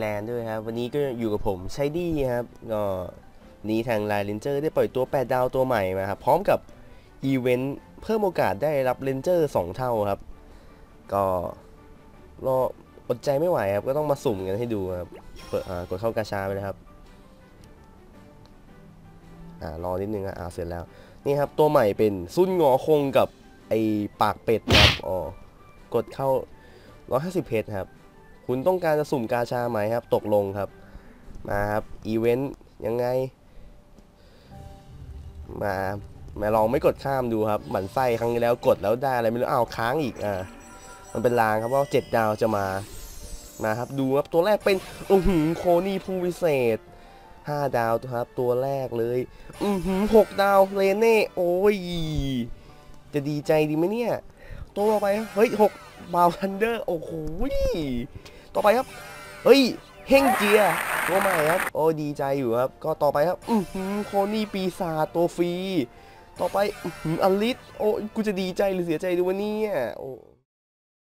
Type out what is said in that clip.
แลนด์ด้วยครับ วันนี้ก็อยู่กับผมใช้ดีครับก็นี้ทางไลน์เลนเจอร์ได้ปล่อยตัว 8 ดาวตัวใหม่มาครับ พร้อมกับอีเวนต์เพิ่มโอกาสได้รับเลนเจอร์2เท่าครับ ก็รออดใจไม่ไหวครับ ก็ต้องมาสุ่มกันให้ดูครับ เปิดกดเข้ากาชาไปเลยครับ อ่ารอนิดนึงอะอ่าเสร็จแล้ว นี่ครับ ตัวใหม่เป็นซุนงอคงกับไอปากเป็ดครับอ๋อกดเข้า 150เพชรครับ คุณต้องการจะสุ่มกาชาไหมครับ ตกลงครับ มาครับอีเวนต์ยังไง มามาลองไม่กดข้ามดูครับหมันไส้ครั้งที่แล้วกดแล้วได้อะไรไม่รู้อ้าวค้างอีกอ่ามันเป็นลางครับว่าเจ็ดดาวจะมามาครับดูครับตัวแรกเป็นอือหือโคนี่ผู้วิเศษห้าดาวครับตัวแรกเลยอือหือหกดาวเลเน่โอ้ยจะดีใจดีไหมเนี่ย ตัวต่อไปเฮ้ยหก มาวทันเดอร์ โอ้โห ต่อไปครับ เฮ้ย เฮงเจีย ตัวใหม่ครับ โอ้ดีใจอยู่ครับ ก็ต่อไปครับ อือหือโคนี่ปีศาจตัวฟรี ต่อไป อือหืออลิส โอ้ กูจะดีใจหรือเสียใจดูวะเนี้โอ้